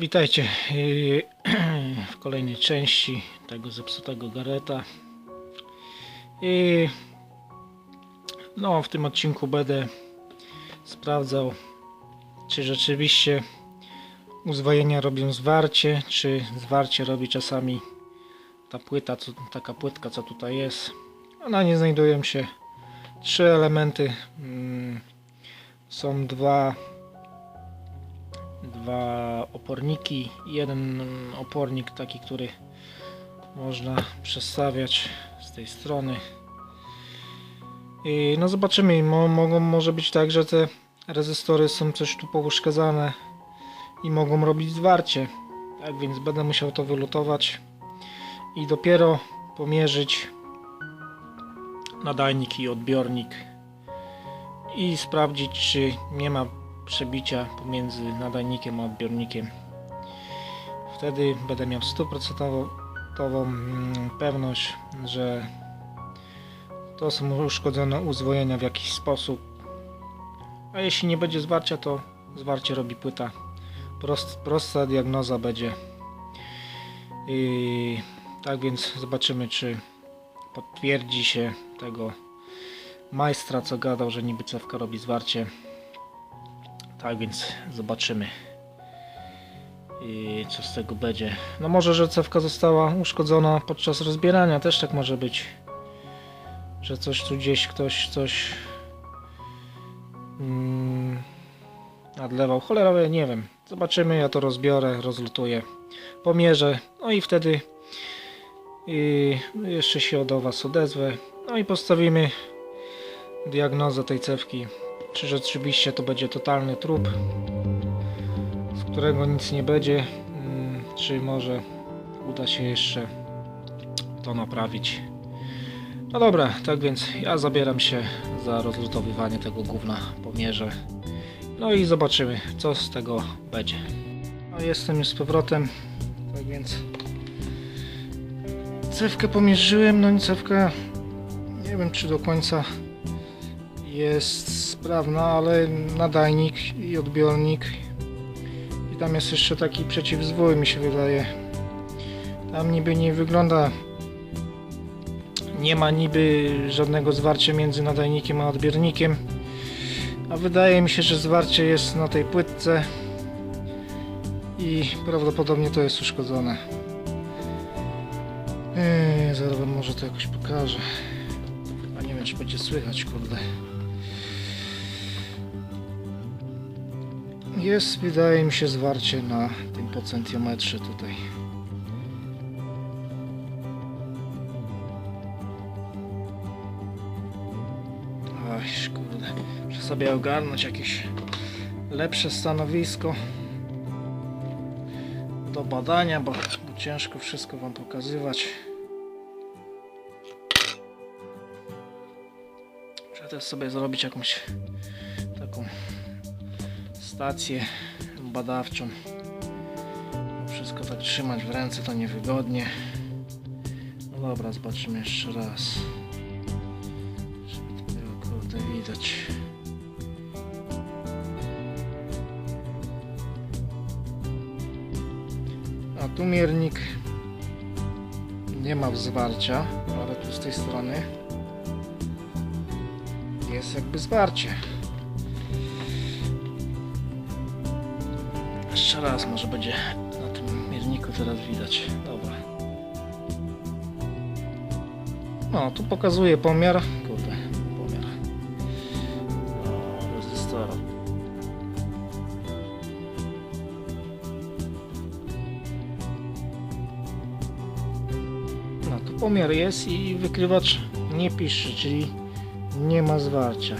Witajcie yy, w kolejnej części tego zepsutego Gareta. I no, w tym odcinku będę sprawdzał, czy rzeczywiście uzwojenia robią zwarcie, czy zwarcie robi czasami ta płyta, co, taka płytka, co tutaj jest. Na niej znajdują się trzy elementy. Mm, Są dwa dwa oporniki jeden opornik taki, który można przestawiać z tej strony. I no zobaczymy, Mo, mogą może być tak, że te rezystory są coś tu pouszkadzane i mogą robić zwarcie. Tak więc będę musiał to wylutować i dopiero pomierzyć nadajnik i odbiornik i sprawdzić czy nie ma przebicia pomiędzy nadajnikiem a odbiornikiem. Wtedy będę miał stuprocentową mm, pewność, że to są uszkodzone uzwojenia w jakiś sposób. A jeśli nie będzie zwarcia, to zwarcie robi płyta. Prost, prosta diagnoza będzie. I tak więc zobaczymy, czy potwierdzi się tego majstra, co gadał, że niby cewka robi zwarcie. Tak więc zobaczymy i co z tego będzie. No może, że cewka została uszkodzona podczas rozbierania, też tak może być. Że coś tu gdzieś ktoś coś mm, nadlewał. Cholera, nie wiem. Zobaczymy, ja to rozbiorę, rozlutuję, pomierzę. No i wtedy i jeszcze się do Was odezwę. No i postawimy diagnozę tej cewki czy rzeczywiście to będzie totalny trup, z którego nic nie będzie, mm, czy może uda się jeszcze to naprawić. No dobra, tak więc ja zabieram się za rozlutowywanie tego gówna pomierzę. No i zobaczymy, co z tego będzie. No jestem już z powrotem, tak więc cewkę pomierzyłem, no i cewka nie wiem czy do końca jest sprawna, ale nadajnik i odbiornik. I tam jest jeszcze taki przeciwzwój mi się wydaje. Tam niby nie wygląda. Nie ma niby żadnego zwarcia między nadajnikiem a odbiornikiem. A wydaje mi się, że zwarcie jest na tej płytce. I prawdopodobnie to jest uszkodzone. Eee, zaraz może to jakoś pokażę. A nie wiem czy będzie słychać kurde Jest, wydaje mi się, zwarcie na tym potencjometrze tutaj. Oj, kurde. Muszę sobie ogarnąć jakieś lepsze stanowisko do badania, bo, bo ciężko wszystko Wam pokazywać. Muszę też sobie zrobić jakąś taką stację badawczą. Wszystko tak trzymać w ręce to niewygodnie. No dobra, zobaczymy jeszcze raz. Żeby to było kurde widać. A tu miernik nie ma zwarcia, ale tu z tej strony jest jakby zwarcie. Jeszcze raz może będzie na tym mierniku teraz widać. Dobra. No, tu pokazuje pomiar. Kurde, pomiar. No, rezystora. No, tu pomiar jest i wykrywacz nie pisze, czyli nie ma zwarcia.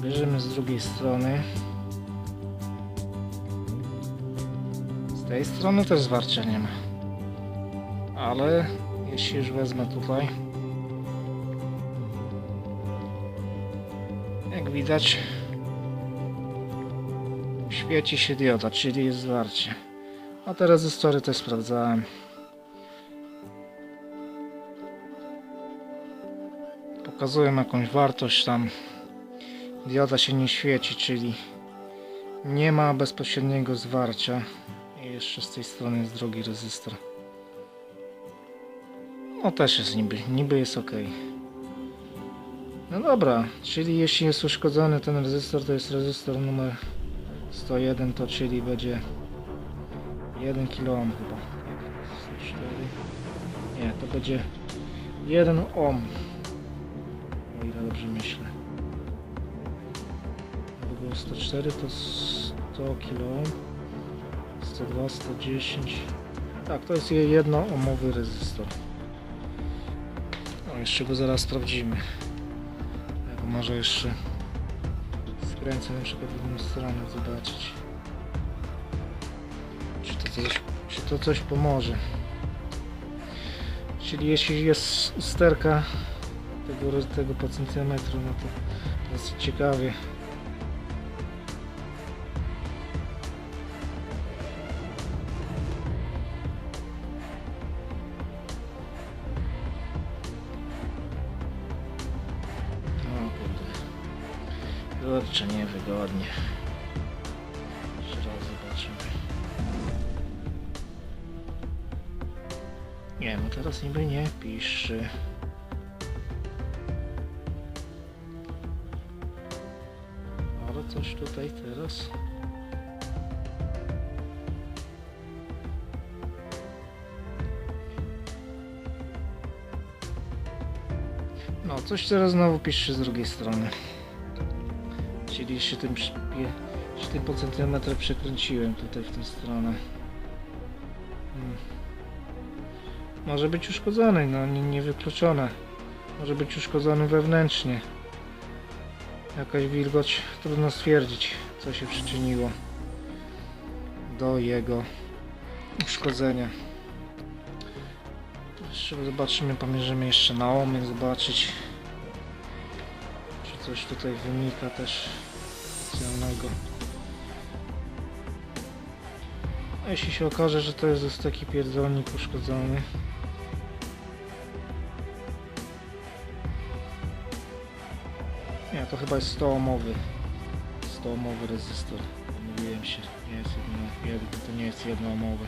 Bierzemy z drugiej strony. Z tej strony też zwarcia nie ma. Ale jeśli już wezmę tutaj, jak widać, świeci się dioda, czyli jest zwarcie. A te rezystory też sprawdzałem. Pokazują jakąś wartość tam. Dioda się nie świeci, czyli Nie ma bezpośredniego zwarcia. I jeszcze z tej strony jest drugi rezystor. No też jest niby, niby jest ok. No dobra, czyli jeśli jest uszkodzony ten rezystor, to jest rezystor numer 101, to czyli będzie 1 kΩ chyba. 104. Nie, to będzie 1 ohm. O ile dobrze myślę. Jakby było 104 to 100 kΩ. 102, 110. Tak, to jest jedno ohmowy rezystor. O, jeszcze go zaraz sprawdzimy. Jak może jeszcze skręcę na przykład w inną stronę zobaczyć. Czy to coś, czy to coś pomoże. Czyli jeśli jest usterka tego, tego po centymetru, no to dosyć ciekawie. Kurczę, niewygodnie. Jeszcze raz zobaczymy. Nie, no teraz niby nie pisze. Ale coś tutaj teraz. No, coś teraz znowu pisze z drugiej strony. Czyli jeszcze tym, przy- pie- jeszcze tym po centymetrze przekręciłem tutaj w tę stronę. Hmm. Może być uszkodzony, no nie, niewykluczone. Może być uszkodzony wewnętrznie. Jakaś wilgoć, trudno stwierdzić, co się przyczyniło do jego uszkodzenia. Jeszcze zobaczymy, pomierzymy jeszcze na omy, zobaczyć czy coś tutaj wynika też specjalnego. A jeśli się okaże, że to jest taki pierdolnik uszkodzony, Nie, to chyba jest 100 ohmowy. 100 ohmowy rezystor. Pomyliłem się. Nie jest jedno, to nie jest jedno ohmowy.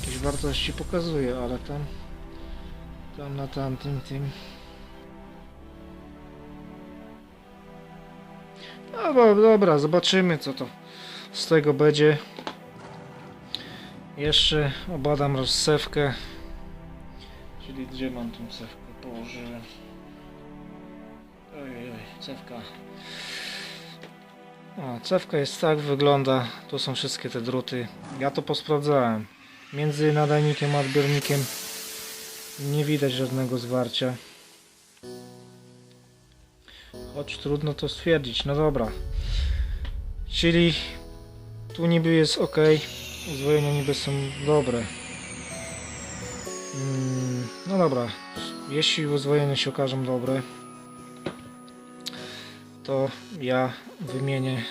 Jakieś wartości pokazuje, ale tam tam na tamtym tym No bo- dobra, zobaczymy co to z tego będzie. Jeszcze obadam rozsewkę. Czyli gdzie mam tą cewkę? Położyłem. Ojej, oj, cewka. O, cewka jest tak, wygląda. Tu są wszystkie te druty. Ja to posprawdzałem. Między nadajnikiem a odbiornikiem nie widać żadnego zwarcia. Choć trudno to stwierdzić. No dobra. Czyli tu niby jest ok. Uzwojenia niby są dobre. Mm, no dobra. Jeśli uzwojenia się okażą dobre, to ja wymienię.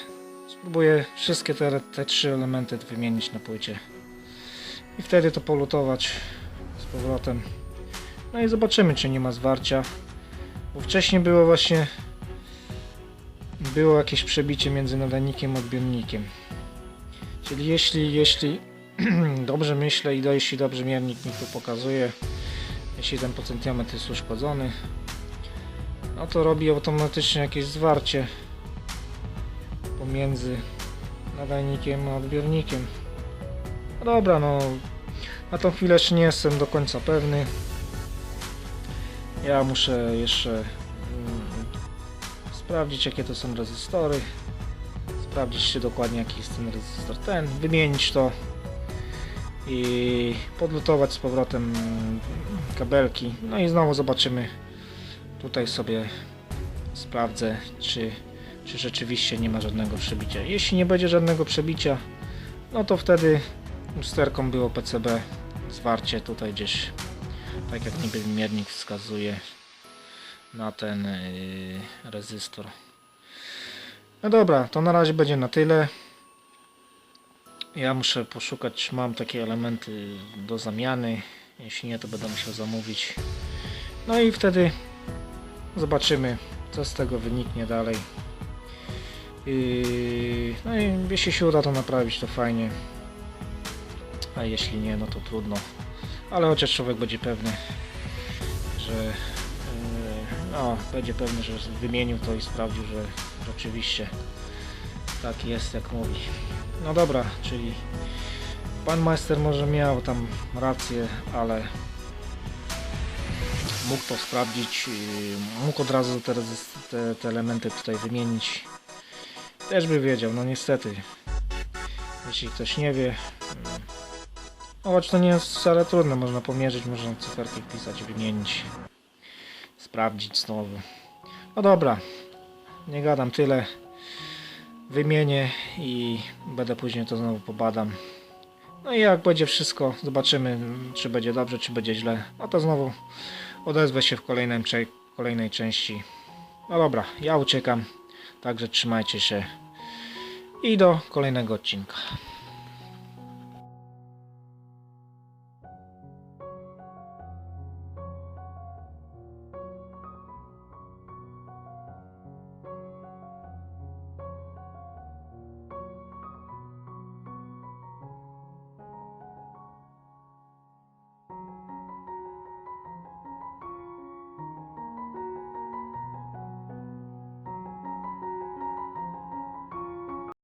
Spróbuję wszystkie te, te trzy elementy wymienić na płycie. I wtedy to polutować z powrotem. No i zobaczymy, czy nie ma zwarcia. Bo wcześniej było właśnie było jakieś przebicie między nadajnikiem a odbiornikiem. Czyli jeśli, jeśli dobrze myślę i jeśli dobrze miernik mi tu pokazuje, jeśli ten potencjometr jest uszkodzony, no to robi automatycznie jakieś zwarcie pomiędzy nadajnikiem a odbiornikiem. No dobra, no na tą chwilę jeszcze nie jestem do końca pewny. Ja muszę jeszcze mm, sprawdzić jakie to są rezystory. Sprawdzić się dokładnie jaki jest ten rezystor. Ten, wymienić to i podlutować z powrotem mm, kabelki. No i znowu zobaczymy. Tutaj sobie sprawdzę czy, czy rzeczywiście nie ma żadnego przebicia. Jeśli nie będzie żadnego przebicia no to wtedy usterką było PCB zwarcie tutaj gdzieś tak jak niby miernik wskazuje na ten yy, rezystor no dobra, to na razie będzie na tyle. Ja muszę poszukać, mam takie elementy do zamiany. Jeśli nie, to będę musiał zamówić No i wtedy zobaczymy, co z tego wyniknie dalej. Yy, no i jeśli się uda to naprawić, to fajnie. A jeśli nie, no to trudno. Ale chociaż człowiek będzie pewny, że yy, no, będzie pewny, że wymienił to i sprawdził, że rzeczywiście tak jest, jak mówi. No dobra, czyli pan majster może miał tam rację, ale mógł to sprawdzić, mógł od razu te, te, te elementy tutaj wymienić. Też by wiedział, no niestety. Jeśli ktoś nie wie, choć to nie jest wcale trudne, można pomierzyć, można cyferki wpisać, wymienić, sprawdzić znowu. No dobra, nie gadam tyle. Wymienię i będę później to znowu pobadam. No i jak będzie wszystko, zobaczymy, czy będzie dobrze, czy będzie źle. No to znowu odezwę się w kolejnej części. No dobra, ja uciekam, także trzymajcie się i do kolejnego odcinka.